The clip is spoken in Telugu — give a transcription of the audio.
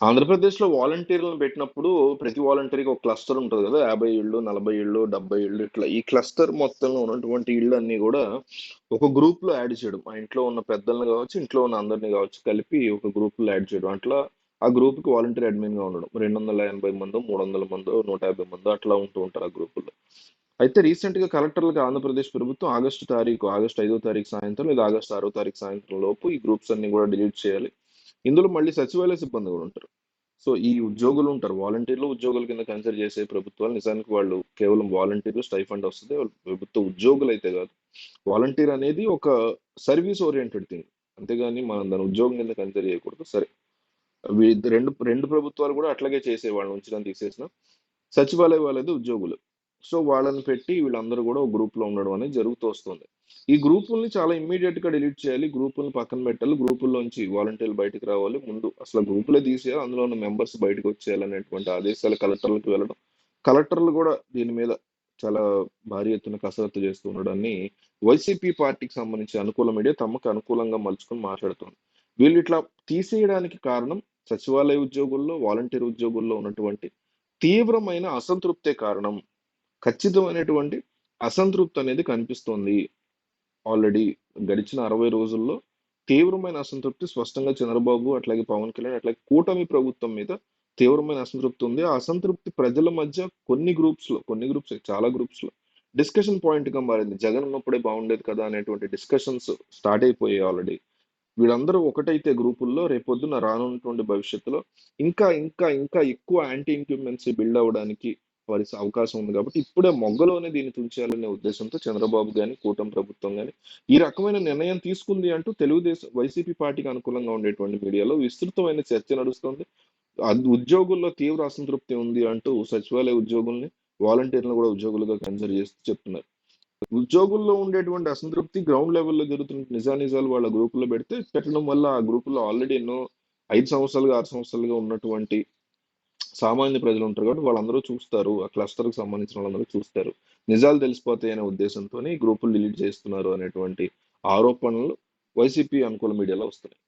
ఆంధ్రప్రదేశ్‌లో వాలంటీర్‌లను పెట్టినప్పుడు ప్రతి వాలంటీర్‌కి ఒక క్లస్టర్ ఉంటుంది కదా యాభై ఇళ్ళు, 40 ఇళ్ళు, 70 ఇళ్ళు ఇట్లా. ఈ క్లస్టర్ మొత్తంలో ఉన్నటువంటి ఇళ్ళన్నీ కూడా ఒక గ్రూప్‌లో యాడ్ చేయడం. ఆ ఇంట్లో ఉన్న పెద్దల్ని కావచ్చు ఇంట్లో ఉన్న అందరిని కావచ్చు కలిపి ఒక గ్రూప్‌లో యాడ్ చేయడం. అట్లా ఆ గ్రూప్‌కి వాలంటీర్ అడ్మిన్‌గా ఉండడం. 280 మందో, 300 మందో, 150 మందో అట్లా ఉంటూ ఉంటారు ఆ గ్రూపుల్లో. అయితే రీసెంట్‌గా కలెక్టర్లకు ఆంధ్రప్రదేశ్ ప్రభుత్వం ఆగస్టు తారీఖు, ఆగస్టు ఐదో తారీఖు సాయంత్రం లేదా ఆగస్టు ఆరో తారీఖు సాయంత్రం లోపు ఈ గ్రూప్స్ అన్నీ కూడా డిలీట్ చేయాలి. ఇందులో మళ్ళీ సచివాలయ సిబ్బంది కూడా ఉంటారు. సో, ఈ ఉద్యోగులు ఉంటారు. వాలంటీర్‌లు ఉద్యోగుల కింద కన్సిడర్ చేసే ప్రభుత్వాలు నిజానికి వాళ్ళు కేవలం వాలంటీర్‌లు స్టైఫండ్ వస్తుంది వాళ్ళు ప్రభుత్వ అయితే కాదు వాలంటీర్ అనేది ఒక సర్వీస్ ఓరియంటెడ్ థింగ్. అంతేగాని మనం దాని ఉద్యోగం కింద కన్సిడర్ చేయకూడదు. సరే. రెండు రెండు ప్రభుత్వాలు కూడా అట్లాగే చేసే వాళ్ళని ఉంచడం తీసేసిన సచివాలయ వాళ్ళది ఉద్యోగులు. సో, వాళ్ళని పెట్టి వీళ్ళందరూ కూడా ఒక గ్రూప్‌లో ఉండడం అనేది జరుగుతూ వస్తుంది. ఈ గ్రూపుల్ని చాలా ఇమ్మీడియేట్‌గా డిలీట్ చేయాలి. గ్రూపుల్ని పక్కన పెట్టాలి. గ్రూపుల్లోంచి వాలంటీర్‌లు బయటకు రావాలి. ముందు అసలు గ్రూపులే తీసేయాలి. అందులో ఉన్న మెంబర్స్ బయటకు వచ్చేయాలి అనేటువంటి ఆదేశాలు కలెక్టర్లకు వెళ్ళడం. కలెక్టర్‌లు కూడా దీని మీద చాలా భారీ ఎత్తున కసరత్తు చేస్తూ ఉండడాన్ని వైసీపీ పార్టీకి సంబంధించి అనుకూల మీడియా తమకు అనుకూలంగా మలుచుకొని మాట్లాడుతుంది వీళ్ళు ఇట్లా తీసేయడానికి కారణం సచివాలయ ఉద్యోగుల్లో, వాలంటీర్ ఉద్యోగుల్లో ఉన్నటువంటి తీవ్రమైన అసంతృప్తే కారణం. ఖచ్చితమైనటువంటి అసంతృప్తి అనేది కనిపిస్తోంది. ఆల్రెడీ గడిచిన 60 రోజుల్లో తీవ్రమైన అసంతృప్తి స్పష్టంగా చంద్రబాబు, అట్లాగే పవన్ కళ్యాణ్, అట్లాగే కూటమి ప్రభుత్వం మీద తీవ్రమైన అసంతృప్తి ఉంది. ఆ అసంతృప్తి ప్రజల మధ్య కొన్ని గ్రూప్స్‌లో, కొన్ని గ్రూప్స్ చాలా గ్రూప్స్‌లో డిస్కషన్ పాయింట్‌గా మారింది. జగన్ ఉన్నప్పుడే బాగుండేది కదా! అనేటువంటి డిస్కషన్స్ స్టార్ట్ అయిపోయాయి ఆల్రెడీ. వీళ్ళందరూ ఒకటైతే గ్రూపుల్లో రేపొద్దున రానున్నటువంటి భవిష్యత్తులో ఇంకా, ఇంకా, ఇంకా ఎక్కువ యాంటీ ఇంక్యుమెన్సీ బిల్డ్ అవ్వడానికి వారి అవకాశం ఉంది కాబట్టి ఇప్పుడే మొగ్గలోనే దీన్ని తుంచాలనే ఉద్దేశంతో చంద్రబాబు గాని, కూటమి ప్రభుత్వం గాని ఈ రకమైన నిర్ణయం తీసుకుంది అంటూ తెలుగుదేశం వైసీపీ పార్టీకి అనుకూలంగా ఉండేటువంటి మీడియాలో విస్తృతమైన చర్చ నడుస్తుంది ఉద్యోగుల్లో తీవ్ర అసంతృప్తి ఉంది అంటూ సచివాలయ ఉద్యోగుల్ని, వాలంటీర్‌లను కూడా ఉద్యోగులుగా కన్సిడర్ చేస్తూ చెప్తున్నారు. ఉద్యోగుల్లో ఉండేటువంటి అసంతృప్తి గ్రౌండ్ లెవెల్‌లో జరుగుతున్న నిజానిజాలు వాళ్ళ గ్రూపులో పెడితే పెట్టడం వల్ల ఆ గ్రూపులో ఆల్రెడీ ఎన్నో ఐదు సంవత్సరాలుగా, ఆరు సంవత్సరాలుగా ఉన్నటువంటి సామాన్య ప్రజలు ఉంటారు కాబట్టి వాళ్ళందరూ చూస్తారు. ఆ క్లస్టర్‌కి సంబంధించిన వాళ్ళందరూ చూస్తారు. నిజాలు తెలిసిపోతాయి అనే ఉద్దేశంతో గ్రూపులు డిలీట్ చేస్తున్నారు అనేటువంటి ఆరోపణలు వైసీపీ అనుకూల మీడియాలో వస్తున్నాయి.